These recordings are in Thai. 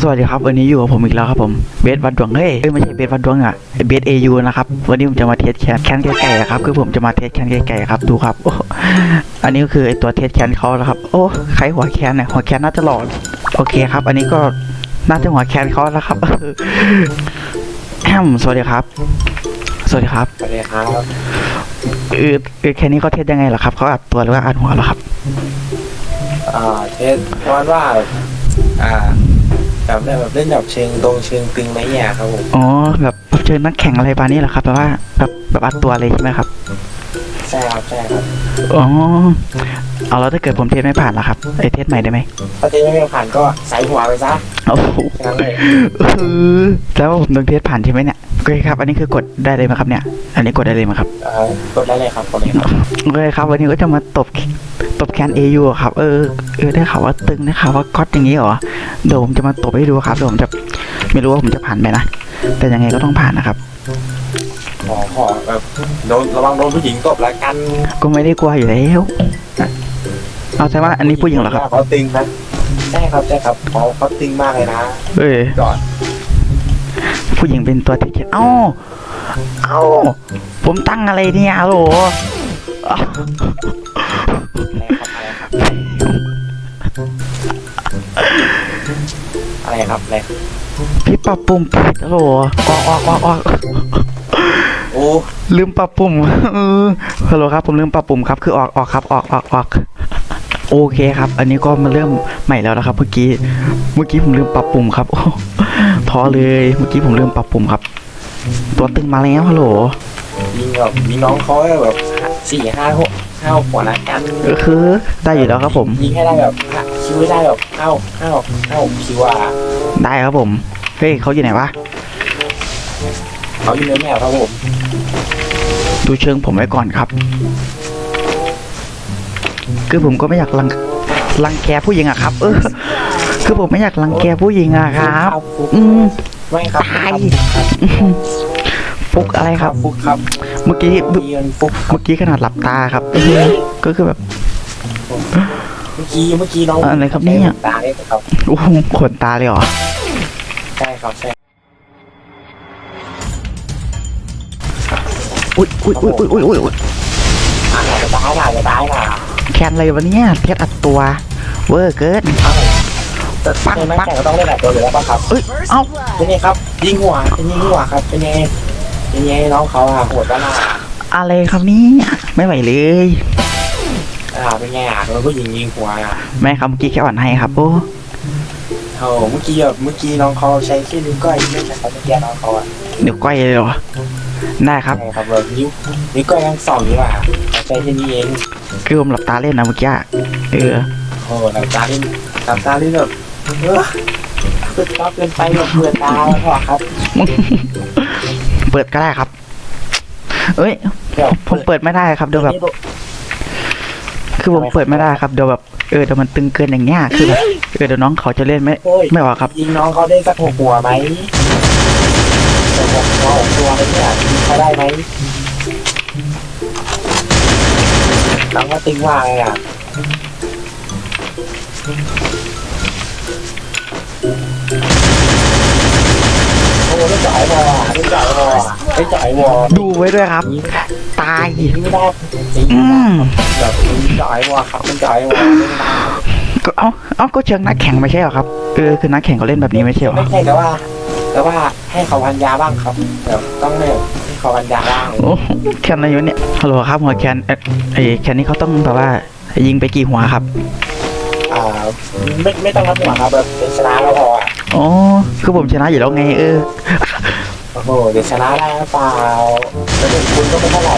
สวัสดีครับวันนี้อยู่กับผมอีกแล้วครับผมเบสวัดดวงเฮ้ยเอ้ยไม่ใช่เบสวัดดวงอะเบสเอยูนะครับวันนี้ผมจะมาเทสแคนแคนไก่ๆอะครับคือผมจะมาเทสแคนไก่ๆครับดูครับโอ้อันนี้ก็คือไอตัวเทสแคนเขาแล้วครับโอ้ใครหัวแคนเนี่ยหัวแคนน่าจะหลอนโอเคครับ อันนี้ก็น่าจะหัวแคนเขาแล้วครับแอมสวัสดีครับ สวัสดีครับสวัสดีครับเออเออแค่นี้เขาเทสยังไงเหรอครับเขาอัดตัวหรือว่าอัดหัวเหรอครับอ่าเทสวันว่าอ่า แบบได้แบบเล่นแบบเชิงตรงเชิงตึงไหมเนี่ยครับผมอ๋อแบบเจอนักแข่งอะไรประมาณนี้เหรอครับแบบว่าแบบแบบอัดตัวเลยใช่ไหมครับใช่ครับใช่ครับอ๋อเอาแล้วถ้าเกิดผมเทสไม่ผ่านล่ะครับไอเทสใหม่ได้ไหมถ้าเทสไม่ผ่านก็ใส่หัวไปซะโอ้โหแค่นั้นเลยเออแล้วผมต้องเทสผ่านใช่ไหมเนี่ยโอเคครับ อันนี้คือกดได้เลยไหมครับเนี่ย อันนี้กดได้เลยไหมครับเอ่อกดได้เลยครับกดเลยครับโอเคครับ วันนี้ก็จะมาตบ ตบแคนเอยูครับ เออเออได้ข่าวว่าตึงได้ข่าวว่าก๊อตอย่างนี้เหรอเดี๋ยวผมจะมาตบให้ดูครับเดี๋ยวผมจะไม่รู้ว่าผมจะผ่านไหมนะแต่ยังไงก็ต้องผ่านนะครับขอขอแบบโดนระวังโดนผู้หญิงตบละกันก็ไม่ได้กลัวอยู่แล้วเอาใช่ว่าอันนี้ผู้หญิงเหรอครับเขาตึงนะใช่ครับใช่ครับเขาเขาตึงมากเลยนะเออจอดผู้หญิงเป็นตัวที่เจ็ดเอ้าเอ้าผมตั้งอะไรเนี่ยโหล อ้าวอะไรครับอะไรครับพี่ปรับปรุงผิดโหลออกออกออกออกโอ้ลืมปรับปุ่มเออฮัลโหลครับ ผมลืมปรับปุ่มครับคือออกออกครับออกออกออกโอเคครับ อันนี้ก็มาเริ่มใหม่แล้วนะครับ เมื่อกี้ เมื่อกี้ผมลืมปรับปุ่มครับโอ้ท้อเลย เมื่อกี้ผมลืมปรับปุ่มครับ ตัวตึงมาแล้วฮัลโหลยิงแบบมีน้องเขาแบบสี่ห้าหก ห้าหกหัวละกันก็คือได้อยู่แล้วครับผม ยิงให้ได้แบบคิวให้ได้แบบเข้าเข้าเข้าคิวอะได้ครับผม เฮ้ยเขาอยู่ไหนวะเขาอยู่ในแมวครับผม ดูเชิงผมไว้ก่อนครับ คือผมก็ไม่อยากรังรังแกผู้หญิงอะครับ เออ คือผมไม่อยากรังแกผู้หญิงอะครับฟุกอืมไม่ครับตาย ฟุกอะไรคครัรับบฟุกครับ เมื่อกี้เมื่อกี้มันฟุกเมื่อกี้ขนาดหลับตาครับ ก็คือแบบเมื่อกี้เมื่อกี้น้องอะไรครับเนี่ยตาเนี่ยครับโอ้โหขนตาเลยเหรอใช่ครับใช่อุ้ยอุ้ยอุ้ยอุ้ยอุ้ยอุ้ยอุ๊ยอ่าจะตายล่ะจะตายล่ะแคนอะไรวะเนี่ยเทสอัดตัว เวอร์เกินแต่ปังในปังแข่งก็ต้องเล่นหลายตัวอยู่แล้วป่ะครับเอ้ยเอ้าเป็นไงครับยิงหัวเป็นยิงหัวครับเป็นไง เป็นไงน้องเขาอะโหดบ้าน่ะอะไรครับเนี่ยไม่ไหวเลยอ่าเป็นไงอะโดนผู้หญิงยิงหัวอะแม่ครับเมื่อกี้แค่อ่อนให้ครับโอ้โอ้เมื่อกี้แบบเมื่อกี้น้องเขาใช้ขี้นิ้วก้อยไม่ใช่ครับเมื่อกี้น้องเขาอะเดี๋ยวก้อยเลยเหรอได้ครับใช่ครับแบบนิ้วนิ้วก้อยทั้งสองนิ้วอะเขาใช้แค่นี้เองคือผมหลับตาเล่นนะเมื่อกี้อะเออโอ้หลับตาเล่นหลับตาเล่นแบบเออเปิดตาเกินไปแบบเปิดตาแล้วพอครับเปิดก็ได้ครับ เอ้ยเดี๋ยวผมเปิดไม่ได้ครับเดี๋ยวแบบ คือผมเปิดไม่ได้ครับเดี๋ยวแบบ เออเดี๋ยวมันตึงเกินอย่างเงี้ย คือแบบเออเดี๋ยวน้องเขาจะเล่นไม่เฮ้ยไม่ออกครับ ยิงน้องเขาได้สักหกหัวไหมแต่หกหัวหกตัวเลยเนี่ยยิงเขาได้ไหมน้องก็ติ้งว่าไงอะ ไม่จ่ายวอไม่จ่ายวอไม่จ่ายวอดูไว้ด้วยครับยิงไม่ได้ตายยิงไม่ได้ยิงอืไม่ได้มแบบไม่จ่ายวอครับไม่จ่ายวอไม่ได้ก็เอ้าเอ้าก็เชิงนักแข่งไม่ใช่เหรอครับเออคือนักแข่งเขาเล่นแบบนี้ไม่ใช่เหรอไม่ใช่แต่ว่า แต่ว่าให้เขาพันยาบ้างครับแบบต้องแบบให้เขาพันยาบ้างโอ้แคนอะไรอยู่เนี่ยฮัลโหลครับหัวแคนเอ่อไอ้แคนนี้เขาต้องแบบว่ายิงไปกี่หัวครับอ่าไม่ไม่ต้องรับหัวครับแบบเป็นชนะก็พอ อะอ๋อ คือผมชนะอยู่แล้วไงเออ โอ้โหเดี๋ยวชนะได้หรือเปล่าแต่เด็กคุณก็ไม่เท่าไหร่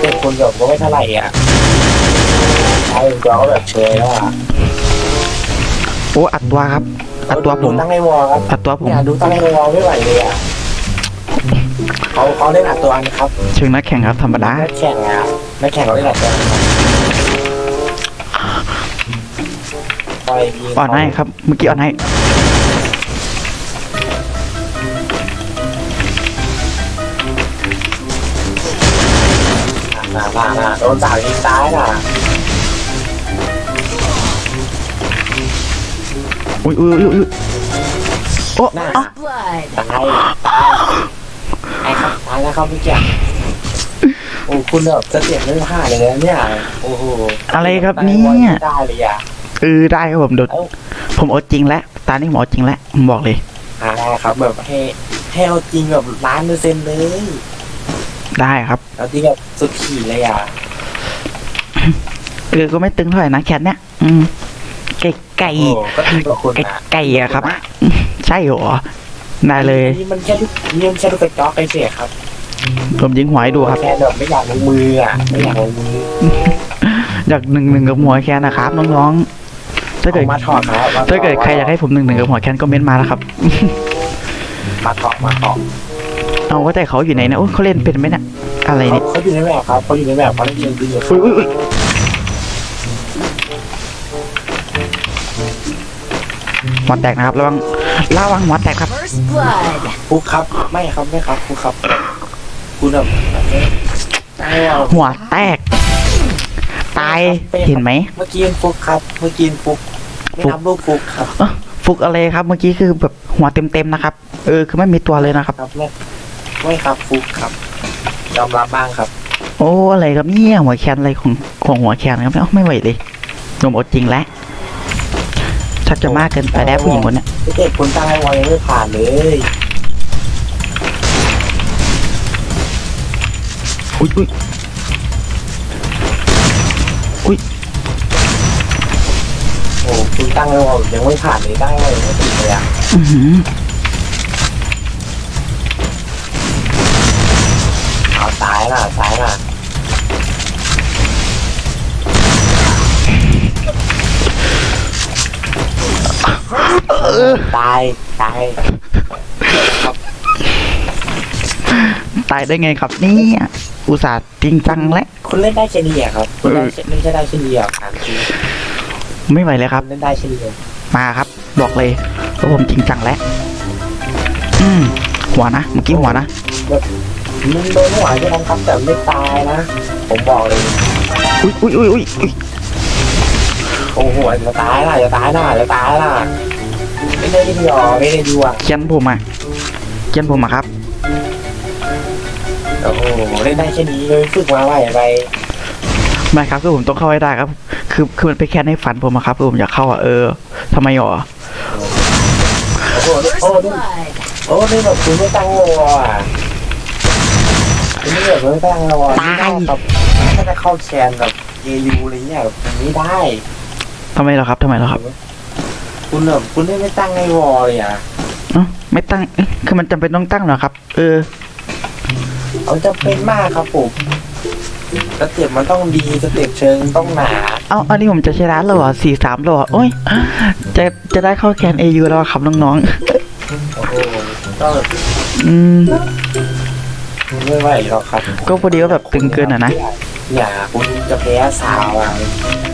เด็กคุณแบบก็ไม่เท่าไหร่อะใช่เราก็แบบเชยแล้วอะโอ้อัดตัวครับ อัดตัวผม ดูตั้งในวอลครับอัดตัวผม เนี่ยดูตั้งในวอลไม่ไหวเลยอะเขาเขาเล่นอัดตัวนะครับเชิงนักแข่งครับธรรมดา นักแข่งอะนักแข่งเขาเล่นอัดตัวนะครับ อยยิงอ่อนให้ครับ เมื่อกี้อ่อนให้น่าน่าน่าโดนสาวยิงตายน่ะอุ้ยอุ้ยอุ้ยอุ้ยโอ้หน้าเอ้า Blood. ตายตายไอ้ครับตายแล้วครับเมื่อกี้โอ้คุณแบบจะเสียงเรื่องผ้าเลยนะเนี่ย โอ้โหอะไรครับตาเนี่ยได้เลยอะ เออได้ครับผมโดดเอ้าผมเอาจริงแล้วตานี่ผมเอาจริงแล้วผมบอกเลยหาได้ครับแบบให้ให้เอาจริงแบบล้านเปอร์เซ็นต์เลยได้ครับเอาจริงแบบสุดขีดเลยอะเออก็ไม่ตึงเท่าไหร่นะแคทเนี่ยอืมไก่ไก่โอ้ก็จริงกับคุณไก่นะไก่อะครับ ใช่เหรอได้เลยนี่มันแค่ลูกนี่มันแค่ลูกกระจอกไอ้เสียครับผมยิงหัวให้ดูครับ แค่แบบไม่อยากลงมืออะไม่อยากลงมืออยากหนึ่งหนึ่งกับหัวแคนนะครับน้องๆ ถ้าเกิดอมาถอดครับมถอถ้าเกิดใครอยากให้ผมหนึ่งหนึ่งกับหัวแคนก็เม้นต์มาแล้วครับ มาถอดมาถอดเอาว่าแต่เขาอยู่ไหนนะโอ้เขาเล่นเป็นไหมเนี่ยอะไรเขาเนี่ยเขาอยู่ในแบบครับเขาอยู่ในแบบเขาเล่นเกมดีอยู่อุ้ยอุ้ยอุ้ยหัวแตกนะครับระวังระวังหัวแตกครับ First blood. ฟุกครับไม่ครับไม่ครับฟุกครับคุณแบบตายแล้วหัวแตก ตายเห็นไหมเมื่อกี้ฟุกครับ เมื่อกี้ฟุก ไม่นับลูกฟุกครับเอ้อฟุกอะไรครับ เมื่อกี้คือแบบหัวเต็มๆนะครับ เออคือไม่มีตัวเลยนะครับ ครับไม่ไม่ครับฟุกครับยอมรับบ้างครับ โอ้อะไรครับเนี่ยหัวแคนอะไรของของหัวแคนครับเอ้าไม่ไหวเลยนมอดจริงแล้วชักจะมากเกินไปแล้วผู้หญิงคนเนี้ยเด็กคนตั้งให้วอยังไม่ผ่านเลยอุ้ยอุ้ยอุ้ย อ้คุณตั้งให้วอยังไม่ผ่านเลยตั้งให้วอยังไม่ติดเลยอะอือหือเอาซ้ายน่ะซ้ายน่ะเออตายตายตายได้ไงครับเนี่ยอุตส่าห์จริงจังและ คุณเล่นได้แค่นี้อะครับคุณเล่นเล่นแค่ได้แค่นี้อะถามจริง ไม่ไหวเลยครับคุณเล่นได้แค่นี้เองมาครับ บอกเลยว่าผมจริงจังแล้วอืมหัวนะเมื่อกี้หัวนะมึงโดนหัวแค่นั้นครับแต่ไม่ตายนะ ผมบอกเลย อุ้ยอุ้ยอุ้ยอุ้ยอุ้ยโอ้โหจะตายน่ะจะตายน่ะจะตายน่ะ ไม่ได้ดีหรอไม่ได้ดีว่ะเขียนผมอะเขียนผมอะครับ โอ้โหเล่นได้แค่นี้เลยฝึกมาไหวไปไม่ครับคือผมต้องเข้าให้ได้ครับ คือคือมันไปนแค่ในฝันผมอะครับคือผมอยากเข้าอะเออทำไมหรอโอ้โห First โอ้นี่ blood. โอ้นี่แบบคุณไม่ตั้งวออะคุณไม่แบบไม่ตั้งวอไม่ได้ครับถ้าจะเข้าแชนแบบเอยูอะไรเงี้ยแบบนี้ได้ทำไมเหรอครับทำไมเหรอครับ คุณแบบคุณไม่ตั้งให้วอเลยอะเอ้าไม่ตั้งเอ๊ะคือมันจำเป็นต้องตั้งเหรอครับ เออ เอาจะเป็นมากครับผม สเต็ปมันต้องดีสเต็ปเชิงต้องหนาเอ้าอันนี้ผมจะชนะแล้วเหรอสี่สามแล้วเหรอโอ้ยจะจะได้เข้าแคนเอยูแล้วอะครับน้องโอ้โหก็ๆอืมไม่ไหวหรอกครับ ก็พอดีว่าแบบตึงเกินอะนะอย่าคุณจะแพ้สาวอะ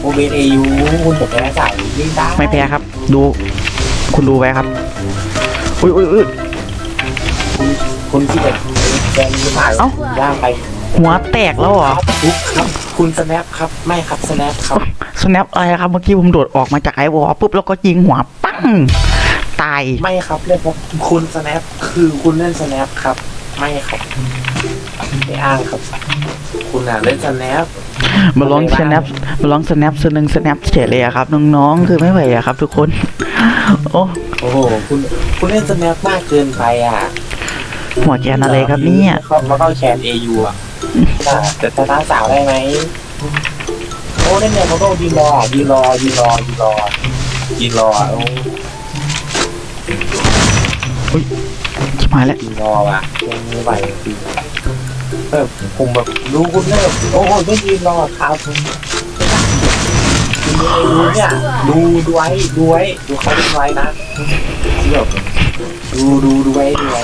คุณเป็นเอยูคุณจะแพ้สาวไม่ได้ไม่แพ้ครับ ดู คุณดูไว้ครับอุ้ยอุ้ยอุ้ยคุณคุณที่จะแกนหรือเปล่าเอ้า ย่างไป หัวแตกแล้วเหรอปุ๊บครับคุณสแนปครับไม่ครับสแนปครับสแนปอะไรครับเมื่อกี้ผมโดดออกมาจากไอวอลปุ๊บแล้วก็ยิงหัวปั้งตายไม่ครับเล่นครับคุณสแนปคือคุณเล่นสแนปครับ ไม่ครับไม่อ้างครับ คุณอะเล่นสแนปมาลองสแนปมาลองสแนปสนึงสแนปเฉยเลยอะครับน้องๆคือไม่ไหวอะครับ ทุกคน โอ้โอ้โหคุณคุณเล่นสแนปมากเกินไปอะหัวแกนอะไรครับเนี่ยเขามาเข้าแคนเอยูอะ แต่ชนะสาวได้ไหมโอ้เล่นเนี่ยเขาต้องยืนรอยืนรอยืนรอยืนรอยืนรอโอ้ยชิบหายแล้ว ยืนรอว่ะยังไม่ไหวจริงแบบผมแบบรู้คุณเนี่ยโอ้โหต้องยืนรอครับดูเนี่ยดูดูไว้ดูไว้ดูเขาดูไว้นะที่แบบดูดูดูไว้ดูไว้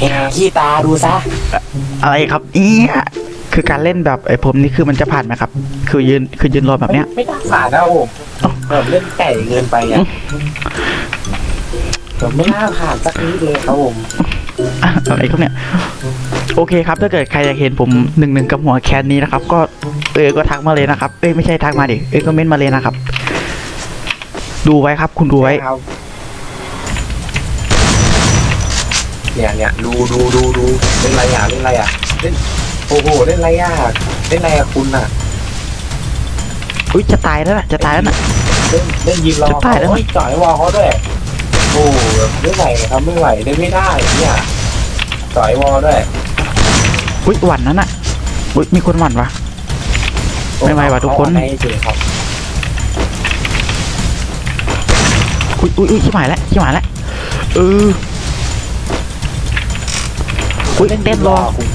แหงขี้ตาดูซะ อะไรครับเนี่ยคือการเล่นแบบไอ้ผมนี่คือมันจะผ่านไหมครับ คือยืนคือยืนรอแบบเนี้ย ไม่ไม่น่าผ่านนะผมแบบเล่นไก่เกินไปอะแบบไม่น่าผ่านสักนิดเลยครับผมอะอะไรครับเนี่ย โอเคครับ ถ้าเกิดใครอยากเห็นผมหนึ่งหนึ่งกับหัวแคนนี้นะครับ ก็เออก็ทักมาเลยนะครับ เอ้ยไม่ใช่ทักมาดิ เอ้ยก็เม้นต์มาเลยนะครับ ดูไว้ครับ คุณดูไว้ เนี่ยเนี่ยดูดูดูดูเล่นอะไรอะเล่นอะไรอะเล่นโอ้โหเล่นอะไรอะเล่นอะไรอะคุณอะอุ้ยจะตายแล้วน่ะจะตายแล้วน่ะ เล่นเล่นยิงรอจะตายแล้วเฮ้จ่อยวอลเขาด้วยโอ้แบบไม่ไหวครับไม่ไหวเล่นไม่ได้เนี่ยจ่อยวอลด้วยอุ้ยหวั่นนั้นน่ะอุ้ยมีคนหวั่นวะ ไม่ไหวว่ะทุกคนเอาให้เฉยครับอุ้ยอุ้ยอุ้ยชิบหายแล้วชิบหายแล้วเออ อุ้ยเต้นรอคุณ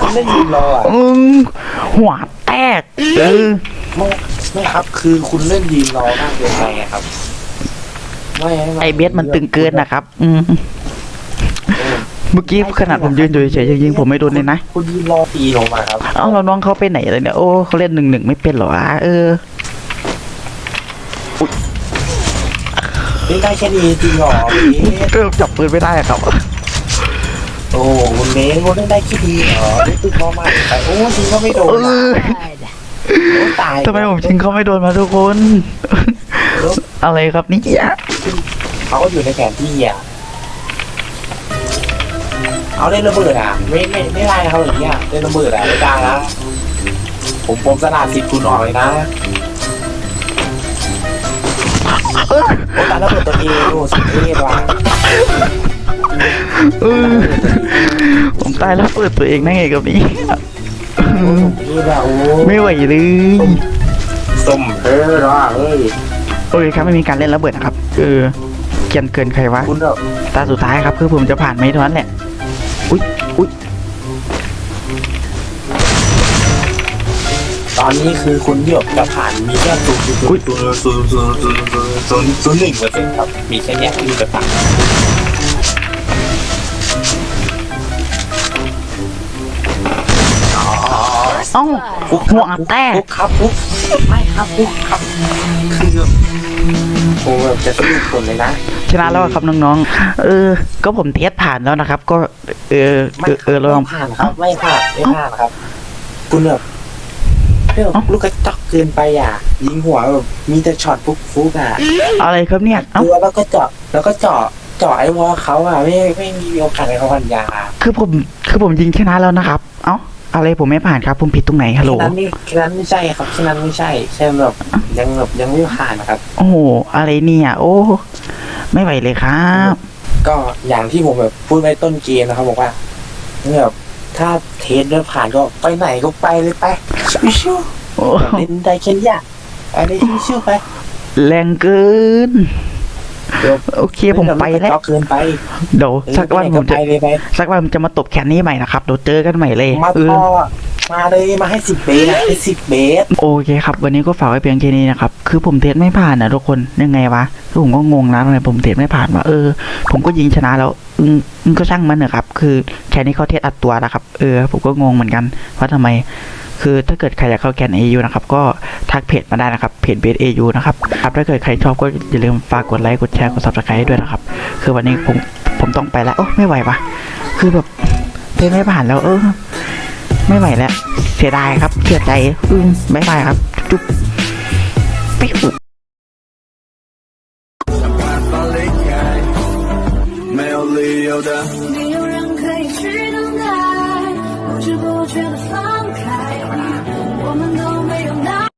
คุณเล่นยิงรออะอืมหัวแตกเออไม่ไม่ครับ คือคุณเล่นยิงรอมากเกินไปอะครับไม่ม่ไอเบสมันตึงเกินนะครับ อืมเมื่อกี้ขนาดผมยืนอยู่เฉยๆยังยิงผมไม่โดนเลยนะ คุณยิงรอตีลงมาครับ เอ้าเราน้องเขาไปไหนเลยเนี่ย โอ้เขาเล่นหนึ่งหนึ่งไม่เป็นเหรอวะเออเล่นได้แค่นี้จริงเหรอเบสเออจับปืนไม่ได้อะครับ โอ้คุณเบสคุณเล่นได้แค่นี้เหรอเล่นตึงรอมากไปโอ้ยิงก็ไม่โดนเออะอโอ้ตายทำไมผมยิงเขาไม่โดนมาทุกคน อะไรครับนี่อะเขาก็อยู่ในแผนที่อะเอาเล่นระเบิดอะ ไม่ไม่ไม่ได้เขาอย่างเงี้ยเล่นระเบิดอะไม่ได้นะผมผมสละสิทธิ์คุณออกเลยนะเออโอ้ตายระเบิดตัวเองโอ้สุดเทพว่ะ ผมตายแล้วเปิดตัวเองได้ไงกับนี้ไม่ไหวเลยส้มเออรอเอ้ยโอเคครับไม่มีการเล่นระเบิดนะครับเออเกินเกินใครวะตาสุดท้ายครับคือผมจะผ่านไหมเท่านั้นแหละอุ้ยอุ้ยตอนนี้คือคุณเดียวจะผ่านมีแค่ศูนย์ศูนย์ศูนย์ศูนย์ศูนย์ศูนย์ศูนย์หนึ่งเปอร์เซ็นต์ครับ มีแค่เนี้ยที่จะผ่าน เอ้าฟุกหัวแตกฟุกครับฟุกไม่ครับฟุกครับคือโอ้แบบจะสนุกคนเลยนะชนะแล้วอะครับน้องๆ เออ ก็ผมเทสผ่านแล้วนะครับ ก็ เออเอไม่อเออลองไม่ผ่านครับ ไม่ผ่านไม่ผ่านครับ คุณแบบเรื่องเอ้าลูกกระจอกเกินไปอะ ยิงหัวแบบมีแต่ช็อตฟุกฟุกอะ อะไรครับเนี่ยเอ้าตัวแล้วก็เจาะแล้วก็เจาะเจาะไอ้วอลเขาอะ ไม่ไม่มีโอกาสให้เขาพันยาคือผมคือผมยิงชนะแล้วนะครับเอ้าอะไรผมไม่ผ่านครับ ผมผิดตรงไหนฮัลโหลแค่นั้นนี่แค่นั้นไม่ใช่ครับแค่นั้นไม่ใช่แค่แบบยังแบบยังไม่ผ่านนะครับ โอ้โห อะไรเนี่ย โอ้ ไม่ไหวเลยครับ ก็อย่างที่ผมแบบพูดไว้ต้นเกมนะครับบอกว่าเนี่ยแบบถ้าเทสแล้วผ่านก็ไปไหนก็ไปเลยไปชิวโอ้ๆแบบเล่นได้แค่เนี้ยอะไรชิวๆไป แรงเกินเดี๋ยว โอเคผมไปแล้วก็เกินไปเดี๋ยวสักวันผมจะไปเลยไปสักวันผมจะมาตบแขนนี้ใหม่นะครับเดี๋ยวเจอกันใหม่เลยมาเอพออมาเลยมาให้สิบเบสนะให้สิบเบสโอเคครับ วันนี้ก็ฝากไว้เพียงแค่นี้นะครับ คือผมเทสไม่ผ่านนะทุกคนยังไงวะคือผมก็งงนะทำไมผมเทสไม่ผ่านวะเออ ผมก็ยิงชนะแล้วอืมอืมก็ช่างมันเถอะครับ คือแค่นี้เขาเทสอัดตัวนะครับ เออ ผมก็งงเหมือนกันว่าทำไม คือถ้าเกิดใครอยากเข้าแคนเอยูนะครับ ก็ทักเพจมาได้นะครับ เพจเบสเอยูนะครับครับถ้าเกิดใครชอบก็อย่าลืมฝากกดไลค์ กดแชร์ กดซับสไครต์ให้ด้วยนะครับ คือวันนี้ผม ผมต้องไปแล้ว โอ้ไม่ไหววะคือแบบเทสไม่ผ่านแล้ว เออ ไม่ไหวแล้ว เสียดายครับ เสียใจ อืมบ๊ายบายครับ จุ๊บปิ๊บ 没有理由的。没有人可以去等待，不知不觉的放